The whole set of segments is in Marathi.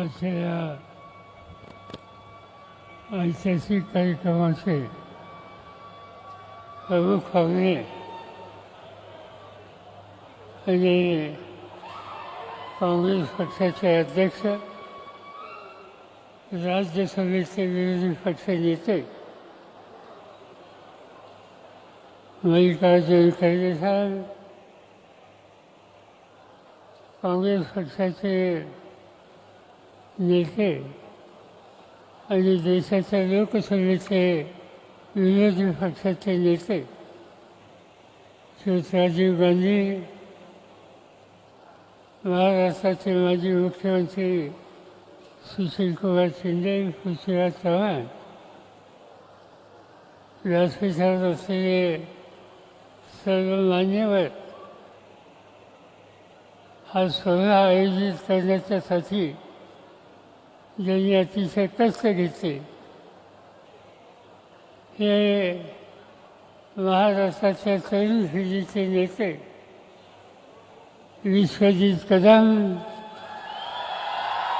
अशा या ऐतिहासिक कार्यक्रमाचे प्रमुख पाहुणे आणि काँग्रेस पक्षाचे अध्यक्ष राज्यसभेचे विरोधी पक्ष नेते मल्लिकार्जुन खरगे साहेब काँग्रेस पक्षाचे नेते आणि देशाच्या लोकसभेचे विरोधी पक्षाचे नेते श्री राजीव गांधी महाराष्ट्राचे माजी मुख्यमंत्री सुशीलकुमार शिंदे पृथ्वीराज चव्हाण व्यासपीठावर असलेले सर्व मान्यवर हा सोहळा आयोजित करण्याच्यासाठी ज्यांनी अतिशय कष्ट घेतले हे महाराष्ट्राच्या तरुण पिढीचे नेते विश्वजित कदम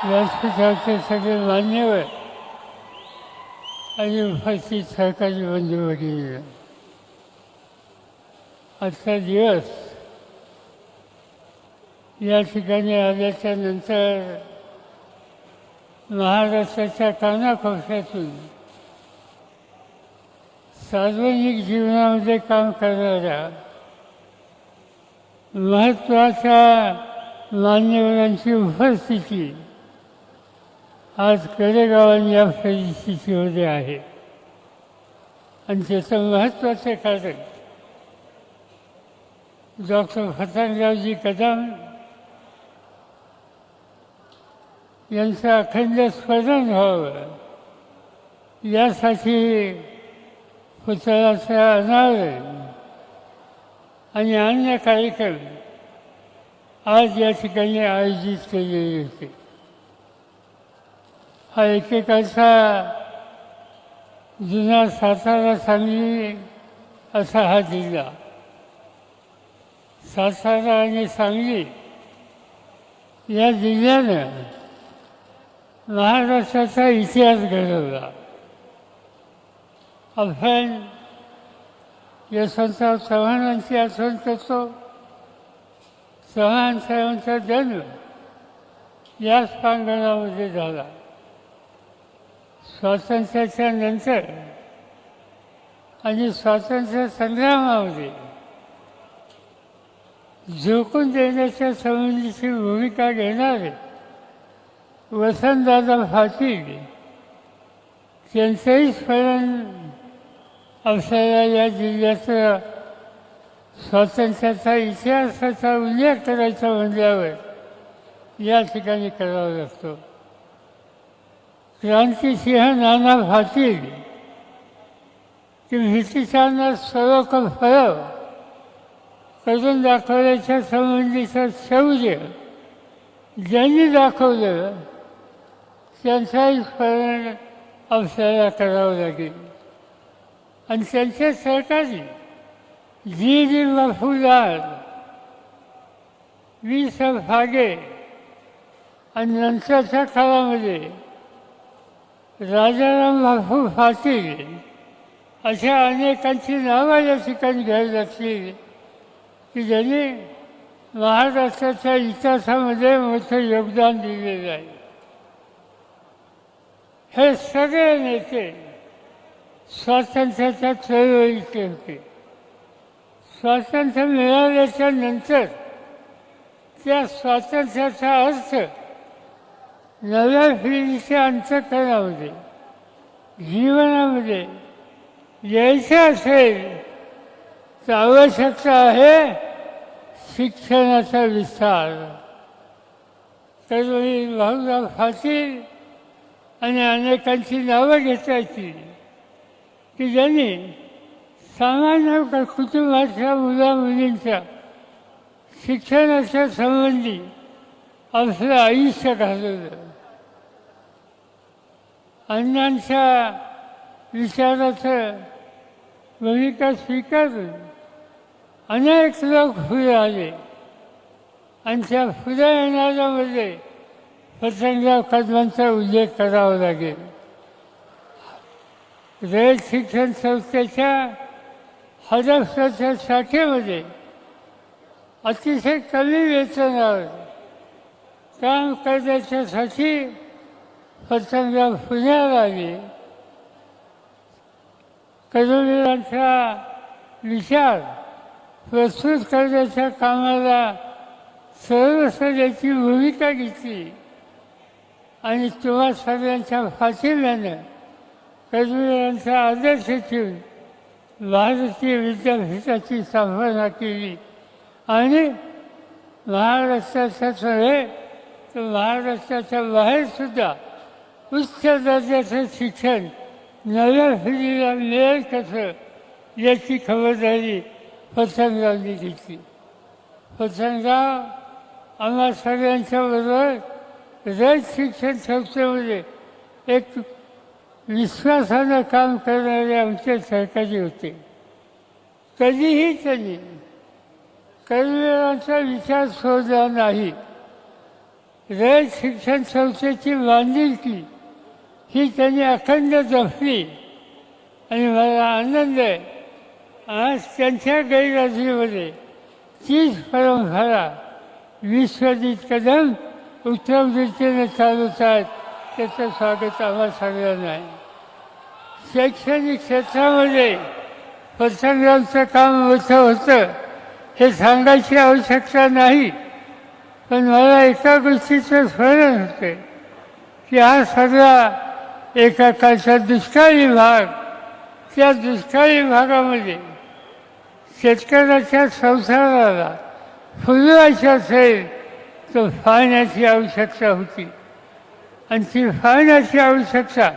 व्यासपीठाचे सगळे मान्यवर आणि उपस्थित सरकारी बंधू भगिनी आजचा दिवस या ठिकाणी आल्याच्यानंतर महाराष्ट्राच्या कानाकोपऱ्यातून सार्वजनिक जीवनामध्ये काम करणाऱ्या महत्त्वाच्या मान्यवरांची उपस्थिती आज कडेगावांनी या परिस्थितीमध्ये आहे. आणि त्याचं महत्त्वाचं कारण डॉक्टर फतंगरावजी कदम यांचं अखंड स्मरण व्हावं. यासाठी पुतळाचं अनावरण आणि अन्य कार्यक्रम आज या ठिकाणी आयोजित केलेले होते. हा एकेकाचा जुना सातारा सांगली असा हा जिल्हा. सातारा आणि सांगली या जिल्ह्यानं महाराष्ट्राचा इतिहास घडवला. आपण यशवंतराव चव्हाणांची आठवण करतो चव्हाण साहेबांचा जन्म याच प्रांगणामध्ये झाला. स्वातंत्र्याच्या नंतर आणि स्वातंत्र्य संग्रामामध्ये झोकून देण्याच्या संबंधीची भूमिका घेणारे वसंतदादा पाटील त्यांचंही स्मरण आपल्याला या जिल्ह्याचा स्वातंत्र्याचा इतिहासाचा उल्लेख करायचा म्हणल्यावर या ठिकाणी करावा लागतो. क्रांतिसिंह नाना पाटील की ब्रिटिशांना सर्व फळव करून दाखवल्याच्या संबंधीचं शौर्य ज्यांनी दाखवलं त्यांचंही स्मरण आपल्याला करावं लागेल. आणि त्यांच्या सरकारी. जी जी मफुदार वी स फागे आणि नंतरच्या काळामध्ये राजाराम बापू पाटील अशा अनेकांची नावं या ठिकाणी घ्यावी लागतील की ज्यांनी महाराष्ट्राच्या इतिहासामध्ये मोठं योगदान दिलेलं आहे. हे सगळे नेते स्वातंत्र्याच्या चळवळीचे होते. स्वातंत्र्य मिळाल्याच्या नंतर त्या स्वातंत्र्याचा अर्थ नव्या पिढीच्या अंतकरणामध्ये जीवनामध्ये यायचं असेल तर आवश्यकता आहे शिक्षणाचा विस्तार. तर भाऊराव पाटील आणि अनेकांची नावं घेता येतील की ज्यांनी सामान्य कुटुंबाच्या मुला मुलींच्या शिक्षणाच्या संबंधी आपलं आयुष्य घालवलं अण्णांच्या विचाराचं भूमिका स्वीकारून अनेक लोक पुढे आले आणि त्या पुढे येणाऱ्यामध्ये वसंतराव कदमांचा उल्लेख करावा लागेल. रयत शिक्षण संस्थेच्या हजारच्या साठेमध्ये अतिशय कमी वेतनावर काम करण्याच्यासाठी वसंतराव पुण्याला आले. कदमीरांचा विचार प्रस्तुत करण्याच्या कामाला सर्वस्वची भूमिका घेतली. आणि तुम्हा सगळ्यांच्या फाशील्यानं कदमीरांचा आदर्श ठेवून भारतीय विद्यापीठाची स्थापना केली. आणि महाराष्ट्राच्याच नव्हे तर महाराष्ट्राच्या बाहेरसुद्धा उच्च दर्जाचं शिक्षण नव्या पिढीला मिळेल कसं याची खबरदारी पतंगरावनी घेतली. पतंगराव आम्हा सगळ्यांच्या बरोबर रयत शिक्षण संस्थेमध्ये एक विश्वासानं काम करणारे आमचे सहकारी होते. कधीही त्यांनी कर्मवीरांचा विचार सोडला नाही. रयत शिक्षण संस्थेची बांधिलकी ही त्यांनी अखंड जपली. आणि मला आनंद आहे आज त्यांच्या गैरहजेरीमध्ये तीच परंपरा विश्वजित कदम उत्तम रीतीने चालवत आहेत. त्याचं स्वागत आम्हाला सगळ्यांना नाही. शैक्षणिक क्षेत्रामध्ये पतंगांचं काम मोठं होतं. हे सांगायची आवश्यकता नाही. पण मला एका गोष्टीचं स्मरण होते की हा सगळा एका काळचा दुष्काळी भाग त्या दुष्काळी भागामध्ये शेतकऱ्याच्या संसाराला फुलवायचं असेल तर फाळण्याची आवश्यकता होती. आणि ती फाळण्याची आवश्यकता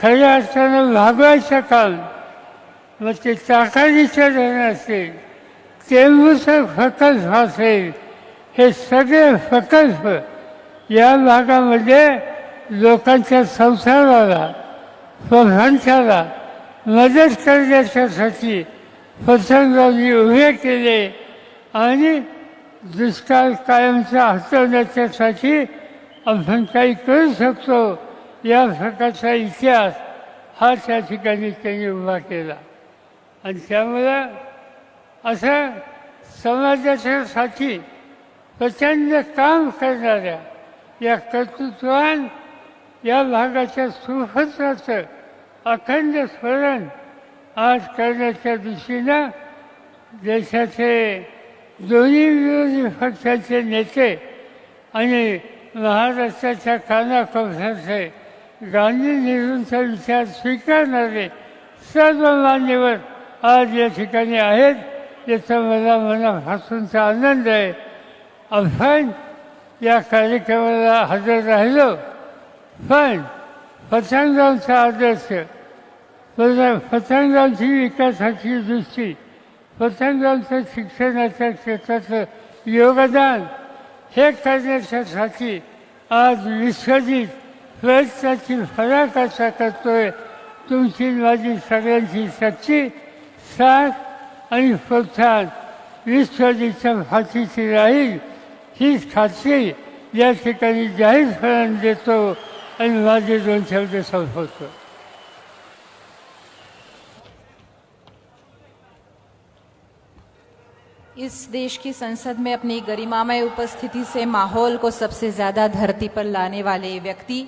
खऱ्या अर्थानं भागवायचं काम मग ते ताकाडीचं धरण असेल तेंबूचं प्रकल्प असेल हे सगळे प्रकल्प या भागामध्ये लोकांच्या संसाराला प्रधानशाला मदत करण्याच्यासाठी पतंगांनी उभे केले आणि दुष्काळ कायमचा हटवण्याच्यासाठी आपण काही करू शकतो. या प्रकारचा इतिहास हा त्या ठिकाणी त्यांनी उभा केला. आणि त्यामुळं असं समाजाच्यासाठी प्रचंड काम करणाऱ्या या कर्तृत्वान या भागाच्या सुफत्राचं अखंड स्मरण आज करण्याच्या दृष्टीनं देशाचे दोन्ही विरोधी पक्षाचे नेते आणि महाराष्ट्राच्या कानाकोपऱ्याचे गांधी नेहरूंचा विचार स्वीकारणारे सर्व मान्यवर आज या ठिकाणी आहेत. याचा मला मनापासूनचा आनंद आहे. आपण या कार्यक्रमाला हजर राहिलो. पण पतंगरावचा आदर्श पतंगरावची विकासाची दृष्टी पतंगांचं शिक्षणाच्या क्षेत्राचं योगदान हे करण्याच्यासाठी आज विश्वजित प्रयत्नाची फरक असा करतोय. तुमची माझी सगळ्यांची शक्ती साथ आणि प्रोत्साहन विश्वजितच्या फाशीची राहील हीच खात्री या ठिकाणी जाहीरपणाने देतो आणि माझे दोन शब्द संपवतो. इस देश की संसद में अपनी गरिमामय उपस्थिति से माहौल को सबसे ज्यादा धरती पर लाने वाले व्यक्ति